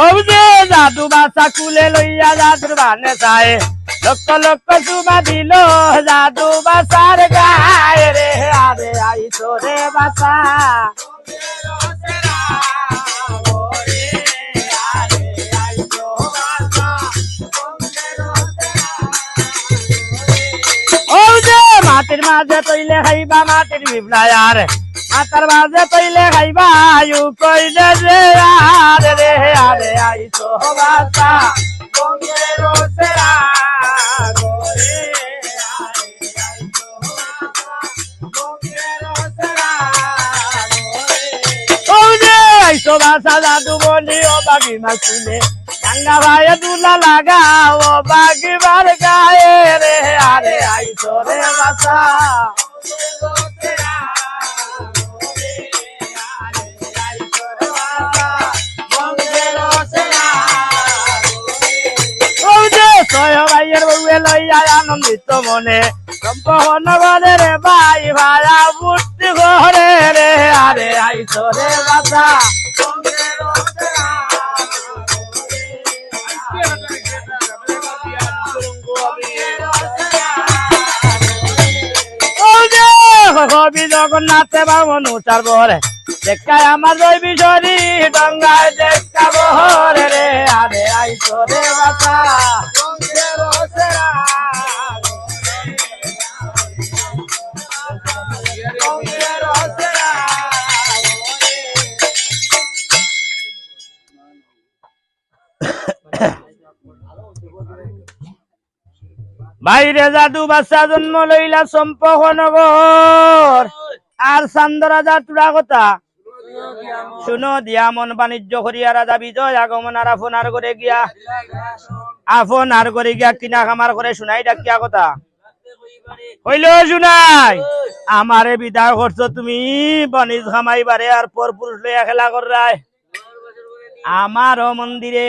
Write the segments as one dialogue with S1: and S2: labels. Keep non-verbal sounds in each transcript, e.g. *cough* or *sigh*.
S1: औजे जादू बासा कुले लोइया जादू बाने साए। लोक लोक सुबा दिलो, जादू बासा रे गाए रे। आरे आई छोरे बासा। মাটির हाई बा मातिर মাটির यार মাতার মাঝে তৈলে খাইবা, আয়ু কইলে রে আরে রে, আরে আইসো বাসা। বঙ্গের সেরা আইসো বাসা। জাদু বলি ও বাগি মাসুলে গঙ্গা ভাইয়ে দুলা লাগাও, ও আনন্দিত মনে। সম্পন্ন বলে রে ভাই ভাইয়া বুদ্ধি ঘরে রে, আরে আইসো কবি জগন্নাথে বামন দেখায় আমার জৈবি শরী ডঙ্গায় দেখা বহরে বাইরে জাদু বাচ্চা জন্ম লইলা চম্পক নগর। আর চান্দ রাজা তুরা কথা। শুনো দিয়া মন বাণিজ্য করিয়া রাজা বিজয় আগমন আর আপনার করে গিয়া আপনার করে গিয়া কিনা খামার করে শুনাই ডাকিয়া কথা। হইল শুনাই। আমারে বিদায় করছ তুমি, বনিজ খামাইবারে আর পর পুরুষ লইয়া খেলা করায়। আমারও মন্দিরে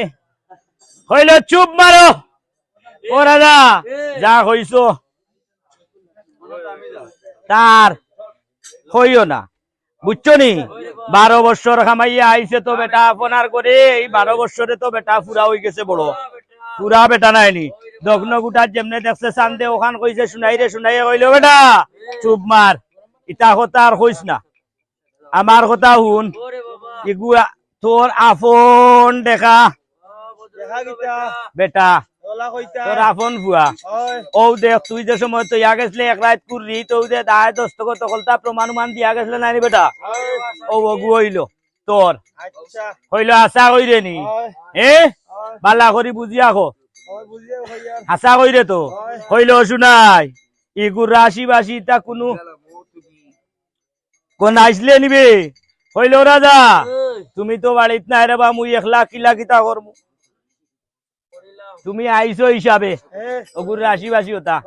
S1: হইল চুপ মারো। ও রাজা যা হইছ। তার হইও না। বুঝছ নি? বারো বছর খামাইয়া আইছে তো বেটা আপনার করে এই বারো বছরে তো বেটা পুরা হয়ে গেছে বড়। পুরা বেটা নাইনি। দগ্ন গুটার যেমনে দেখছে চান্দে ওখান কইছে শুনাই রে শুনাই কইলো বেটা চুপ মার। ইটা কথা আর কইস না। আমার কথা শুন। তোর আপন দেখা। বেটা তোর আপন ভুয়া ও দেখ তুই যে সময় তো ইয়া গেছলে এক রাত কুরি তো দে দায় দস্তক তকলতা প্রমাণ মান দিয়া গেছলে নাই রে বেটা? ও অগু হইল তোর হইল আশা কইরে নি। এ বালা করি বুঝিয়া খো আশা কইরে তো হইল শুনাই ইগুর রাশি বাসি তা কোনো কোন আইসলে নিবে? হইল রাজা তুমি তো বাড়িত নাই রে বা মুই একলা কিলা কিতা করব তুমি আইসো হিসাবে। ওগুর রাশি বাসি হতা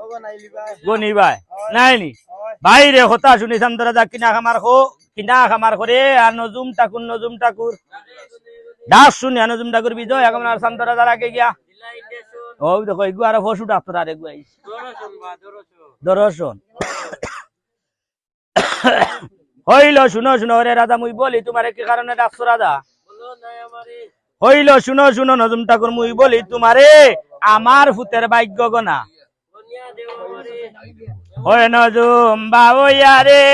S1: গনি ভাই। নাই নি ভাই রে হতা শুনি চান্দরা যা কিনা খামার খো কিনা খামার করে আর নজুম ঠাকুর নজুম ঠাকুর। দাস শুনি আর নজুম ঠাকুর বিজয় এখন আর চান্দরা যার আগে গিয়া। ও দেখো এগু আর ফসু ডাক্তার আর এগু আইস। দর্শন। *coughs* হইল শুনো শুনো রে রাজা মুই বলি তোমারে কি কারণে ডাকছো রাজা? হইল শুনো শুনো নজুম ঠাকুর মুই বলি তোমারে আমার ফুতের ভাগ্য গনা। হয় নজুম বাবইয়া রে।